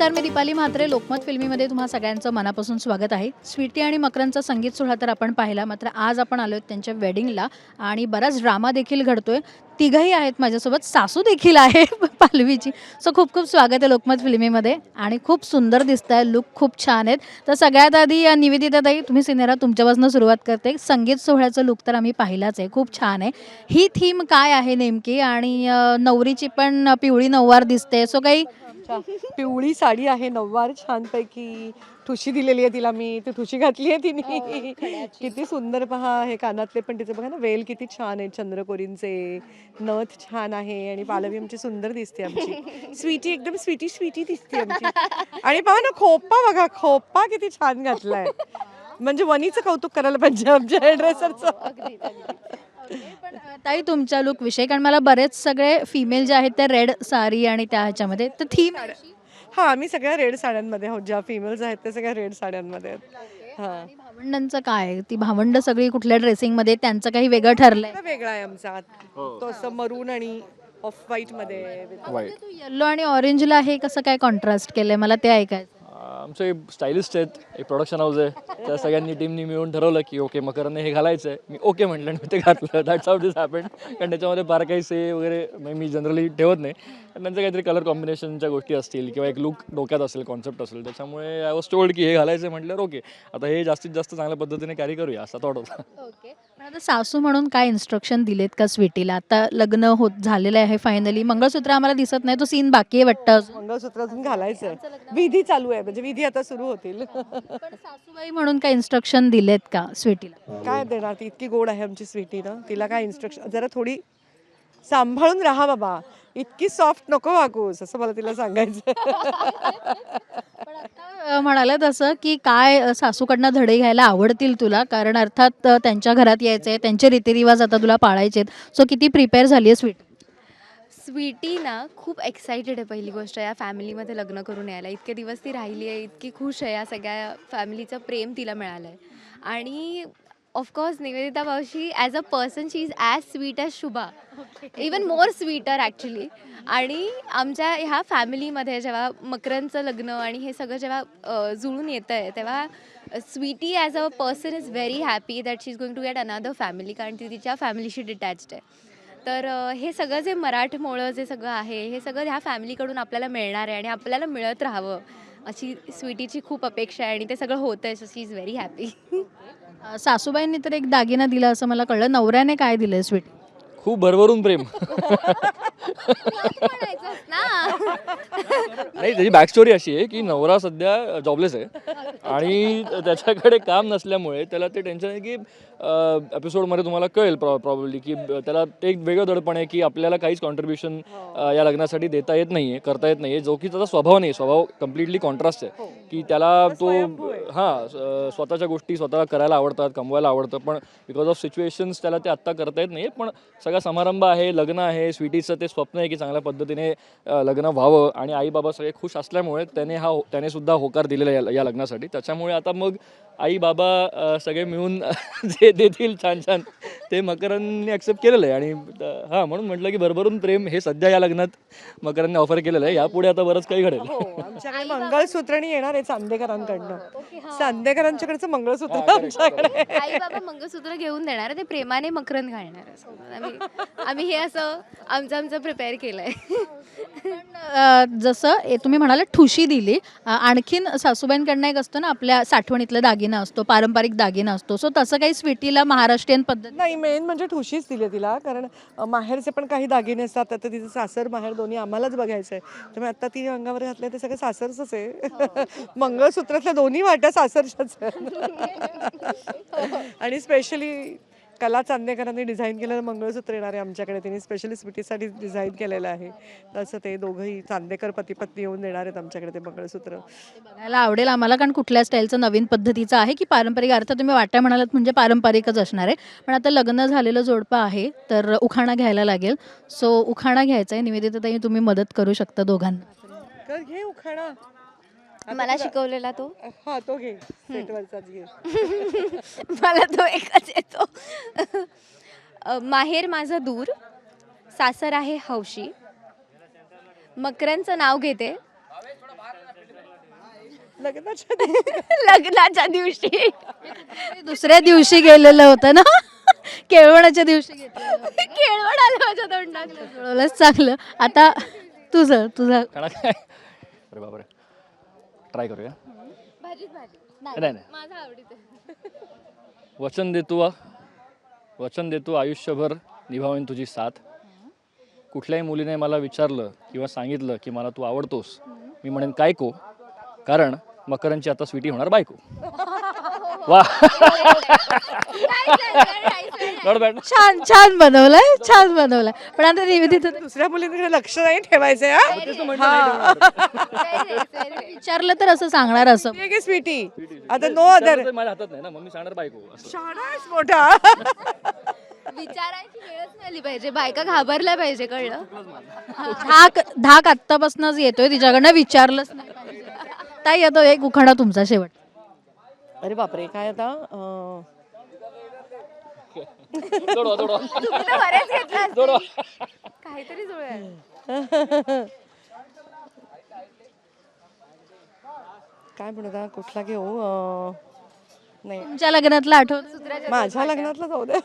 नमस्कार मी दीपाली म्हात्रे. लोकमत फिल्मीमध्ये तुम्हा सगळ्यांचं मनापासून स्वागत आहे. स्वीटी आणि मकरांचा संगीत सोहळा तर आपण पाहिला मात्र आज आपण आलो त्यांच्या वेडिंगला आणि बराच ड्रामा देखील घडतोय. तिघही आहेत माझ्यासोबत सासू देखील आहे पालवीची. सो खूप खूप स्वागत आहे लोकमत फिल्मीमध्ये आणि खूप सुंदर दिसत आहे लुक खूप छान आहेत. तर सगळ्यात आधी निवेदितादाई निवेदिताताई तुम्ही सिनेरा तुमच्यापासून सुरुवात करते. संगीत सोहळ्याचं लुक तर आम्ही पाहिलाच आहे खूप छान आहे. ही थीम काय आहे नेमकी? आणि नवरीची पण पिवळी नऊवार दिसते. सो काही अच्छा पिवळी साडी आहे नऊवार छानपैकी. ठुशी दिलेली आहे तिला मी. ती ठुशी घातली आहे तिने. किती सुंदर पहा हे कानातले पण तिचे. बघा ना वेल किती छान आहे चंद्रकोरींचे. नथ छान आहे आणि पालवी आमची सुंदर दिसते आमची. स्वीटी एकदम स्वीटी स्वीटी दिसते आमची. आणि पहा ना खोपा बघा खोपा किती छान घातलाय. म्हणजे वनीचं कौतुक करायला पाहिजे आमच्या हेअरड्रेसरचं पण ताई तुमच्या लुक विषयी कारण मला बरेच सगळे फिमेल जे आहेत ते रेड साडी आणि त्या ह्याच्यामध्ये तर थीम हा आम्ही सगळ्या रेड साड्यांमध्ये आहोत. ज्या फिमेल्स आहेत त्या सगळ्या रेड साड्यांमध्ये आहेत. हा. भावंडांचं काय ती भावंड सगळी कुठल्या ड्रेसिंगमध्ये त्यांचं काही वेगळं ठरलंय. हा वेगळा आहे आमचा तो असं मरून आणि ऑफ व्हाईटमध्ये येल्लो आणि ऑरेंजला हे कसं काय कॉन्ट्रास्ट केलंय? मला ते ऐकायचं आमचे स्टायलिस्ट आहेत एक प्रोडक्शन हाऊस आहे. त्या सगळ्यांनी टीमनी मिळून ठरवलं की ओके मकरांनी हे घालायचं आहे मी ओके म्हटलं आणि मी ते घातलं. दॅट्स हाऊ दिस हॅपन कारण त्याच्यामध्ये फार काही से वगैरे म्हणजे मी जनरली ठेवत नाही. पण त्यांचं काहीतरी कलर कॉम्बिनेशनच्या गोष्टी असतील किंवा एक लुक डोक्यात असेल कॉन्सेप्ट असेल. त्याच्यामुळे आय वॉज टोल्ड की हे घालायचं म्हटल्यावर ओके आता हे जास्तीत जास्त चांगल्या पद्धतीने कॅरी करूया. असा थॉट होता. ओके पण आता सासू म्हणून काय इन्स्ट्रक्शन दिलेत का स्वीटीला? आता लग्न होत झालेलं आहे फायनली मंगळसूत्र आम्हाला दिसत नाही. तो सीन बाकी आहे वाटतं अजून. मंगळसूत्र अजून घालायचं विधी चालू आहे. म्हणजे विधी आता सुरू होतील. पण सासूबाई म्हणून काय इन्स्ट्रक्शन दिलेत का स्वीटीला? काय देणार? ती इतकी गोड आहे आमची स्वीटी ना. तिला काय इन्स्ट्रक्शन जरा थोडी सांभाळून राहा बाबा. इतकी सॉफ्ट नको वागूस असं मला तिला सांगायचं पण आता अ, तसं की काय सासूकडनं धडे घ्यायला आवडतील तुला? कारण अर्थात त्यांच्या घरात यायचंय त्यांचे रीतिरिवाज आता तुला पाळायचे सो किती प्रिपेअर झाली आहे स्वीट स्वीटी ना खूप एक्सायटेड आहे पहिली गोष्ट. या फॅमिलीमध्ये लग्न करून यायला. इतके दिवस ती राहिली आहे इतकी खुश आहे या सगळ्या फॅमिलीचं प्रेम तिला मिळालं आहे आणि ऑफकोर्स निवेदिता मावशी as a person she is as sweet as Shubha even more sweeter actually आणि आमच्या ह्या फॅमिलीमध्ये जेव्हा मकरांचं लग्न आणि हे सगळं जेव्हा जुळून येतं आहे तेव्हा Sweety as a person is very happy that she is going to get another family कारण ती तिच्या फॅमिलीशी डिटॅच्ड आहे. तर हे सगळं जे मराठमोळं जे सगळं आहे हे सगळं ह्या फॅमिलीकडून आपल्याला मिळणार आहे आणि आपल्याला मिळत राहावं अशी स्वीटीची खूप अपेक्षा आहे आणि ते सगळं होतं आहे so she is very happy uh, सासूबाईंनी तर एक दागिना दिला असं मला कळलं. नवऱ्याने काय दिलंय स्वीट? खूप भरभरून प्रेम. ना नाही त्याची बॅक स्टोरी अशी आहे की नवरा सध्या जॉबलेस आहे आणि त्याच्याकडे काम नसल्यामुळे त्याला ते टेन्शन आहे की एपिसोडमध्ये तुम्हाला कळेल प्रॉ प्रॉब्ली की ब- त्याला ते एक वेगळं दडपण आहे की आपल्याला काहीच कॉन्ट्रीब्युशन या लग्नासाठी देता येत नाही आहे करता येत नाही आहे जो की त्याचा स्वभाव नाही. स्वभाव कम्प्लिटली कॉन्ट्रास्ट आहे. की त्याला तो हां स्वतःच्या गोष्टी स्वतः करायला आवडतात कमवायला आवडतं पण बिकॉज ऑफ सिच्युएशन्स त्याला ते आत्ता करता येत नाही पण सगळा समारंभ आहे लग्न आहे स्वीटीचं ते स्वप्न आहे की चांगल्या पद्धतीने लग्न व्हावं आणि आई बाबा सगळे खुश असल्यामुळे त्याने हा हो- त्याने सुद्धा होकार दिलेला या- या लग्नासाठी. त्याच्यामुळे आता मग आई बाबा सगळे मिळून जे देतील छान छान ते मकरांनी ॲक्सेप्ट केलेलं आहे. आणि हां म्हणून म्हटलं की भरभरून प्रेम हे सध्या या लग्नात मकरांनी ऑफर केलेलं आहे. यापुढे आता बरंच काही घडेल. हो आमच्याकडे मंगळसूत्रणी येणार आहे चांदेकरांकडनं. चांदेकरांच्याकडचं मंगळसूत्र आमच्याकडे आई बाबा मंगळसूत्र घेऊन देणार आहे, ते प्रेमाने मकरंद घालणार आम्ही आम्ही हे असं आमचं आमचं प्रिपेअर केलं आहे पण अ, जसं ए, तुम्ही म्हणाला ठुशी दिली. अ, आणखीन सासूबाईंकडनं एक असतं ना आपल्या साठवणीतला दागिना असतो पारंपरिक दागिना असतो. सो तसं काही स्वीटीला महाराष्ट्रीयन पद्धत नाही मेन म्हणजे ठुशीच दिली तिला. कारण माहेरचे पण काही दागिने असतात आता तिचं सासर माहेर दोन्ही आम्हालाच बघायचं आहे त्यामुळे आता ती अंगावर घातले ते सगळे सासरच आहे. मंगळसूत्रातल्या दोन्ही वाट्या सासरच्याच आहेत. आणि स्पेशली कला चांदेकरांनी डिझाईन केलेलं मंगळसूत्र येणार आहे आमच्याकडे. त्यांनी स्पेशली स्वीटीसाठी डिझाईन केलेलं आहे. तसं ते दोघंही चांदेकर पती पत्नी येऊन देणार आहेत आमच्याकडे ते मंगळसूत्र. बघायला आवडेल. आम्हाला कारण कुठल्या स्टाईलचं नवीन पद्धतीचं आहे की पारंपरिक अर्थ तुम्ही वाट्या म्हणालात म्हणजे पारंपरिकच असणार आहे. पण आता लग्न झालेलं जोडपं आहे तर उखाणा घ्यायला लागेल. सो उखाणा घ्यायचा आहे. निवेदिताताई तुम्ही मदत करू शकता दोघांना. घे उखाणा. मला शिकवलेला तो. हा तो घे. सेटवरचाच घे. मला तो एकच येतो. अ, माहेर माझा दूर. सासर आहे हौशी. मकरांचं नाव घेते. लग्नाच्या दिवशी. लग्नाच्या दिवशी. दुसऱ्या दिवशी गेलेलं होतं ना? केळवणाच्या दिवशी केळवण आलं माझ्या तोंडात. जुळवलंच चांगलं. आता तुझं तुझं. खाणं काय? अरे बापरे. ट्राय करूया. भाजीच भाजी. नाही नाही माझा आवडीचं. वचन देतो वचन देतो आयुष्यभर निभावेन तुझी साथ. कुठल्याही मुलीने मला विचारलं किंवा सांगितलं की मला तू आवडतोस मी म्हणेन काय को? कारण मकरांची आता स्वीटी होणार बायको. वा. छान छान बनवलंय छान बनवलंय. पण आता निवेदिता दुसऱ्या मुलींकडे लक्ष नाही ठेवायचं हा? विचारलं तर असं सांगणार असं. ठीक आहे स्वीटी. आता नो अदर. माझ्या हातात नाही ना मग मी सांगणार बायको असं. शाळा आहेस मोठा. विचारायची वेळच नाही पाहिजे बायका घाबरल्या पाहिजे कळलं? धाक धाक आत्तापासूनच येतोय तिच्याकडनं विचारलंच नाही पाहिजे. ताई येतो एक उखाणा तुमचा शेवट. अरे बापरे काय आता अं, जोडवा जोडवा. तुला बरेच घेतला जोडवा. काहीतरी काय म्हणता कुठला घेऊ? अं, नाही. तुमच्या लग्नातलं आठवत माझ्या लग्नातला जाऊ दे.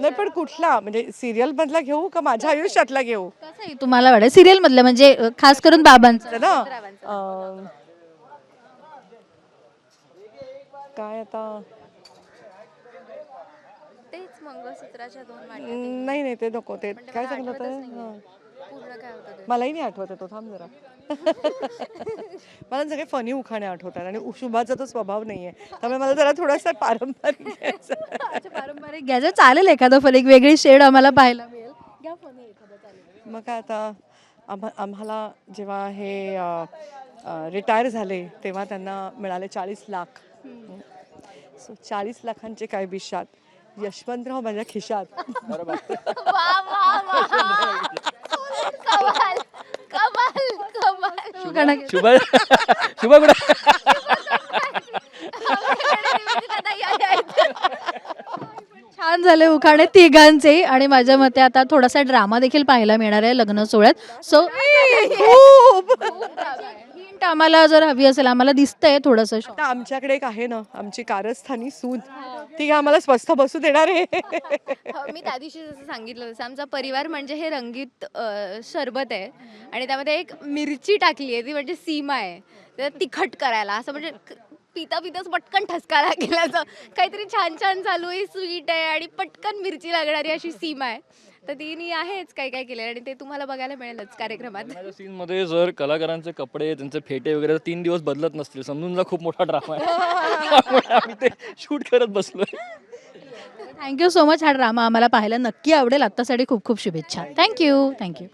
नाही पण कुठला? म्हणजे सिरियल मधला घेऊ का माझ्या आयुष्यातला घेऊ? कसं आहे? तुम्हाला वाटत सिरियल मधलं? म्हणजे अं, खास करून बाबांचं. ना? अं, काय आता? मंगळसूत्राच्या दोन वाट्या नाही नाही ते नको ते काय होतं? हां. पूर्ण काय होतं ते? मलाही नाही आठवत आहे तो थांब जरा. मला सगळे फनी उखाणे आठवतात आणि शुभाचा तो स्वभाव नाहीये. त्यामुळे मला जरा थोडासा पारंपरिक घ्यायचा अच्छा, पारंपरिक घ्यायचं. चालेल एखादं पण एक वेगळी शेड आम्हाला पाहायला मिळेल. घ्या एखादं चालेल. मग काय आता आम्हा आम्हाला जेव्हा हे रिटायर झाले तेव्हा त्यांना मिळाले चाळीस लाख. सो चाळीस लाखांचे काय विषात यशवंतराव माझ्या खिशात. कमाल कमाल कमाल. शुभ शुभ कुठे छान झाले उखाणे तिघांचे आणि माझ्या मते आता थोडासा ड्रामा देखील पाहायला मिळणार आहे लग्न सोहळ्यात. सो हिंट आम्हाला जर हवी असेल आम्हाला दिसतंय थोडस आता आमच्याकडे एक आहे ना आमची कारस्थानी सून ती आम्हाला स्वस्थ बसू देणार आहे. हो, मी त्या दिवशी जसं सांगितलं तसं आमचा परिवार म्हणजे हे रंगीत अ, सरबत आहे. आणि त्यामध्ये एक मिरची टाकली आहे ती म्हणजे सीमा आहे. तर तिखट करायला असं म्हणजे क- पिता पिताच पटकन ठसका लागेलाचं काहीतरी छान छान चालू आहे स्वीट आहे आणि पटकन मिरची लागणारी अशी सीमा आहे. तर तिने आहेच काय काय केलं आणि ते तुम्हाला बघायला मिळेलच कार्यक्रमात. सीन मध्ये जर कलाकारांचे कपडे त्यांचे फेटे वगैरे जर तीन दिवस बदलत नसतील. समजून जा खूप मोठा ड्रामा आहे. त्यामुळे आम्ही ते शूट करत बसलोय. थँक्यू सो मच हा ड्रामा आम्हाला पाहायला नक्की आवडेल. आत्तासाठी खूप खूप शुभेच्छा. Thank you thank you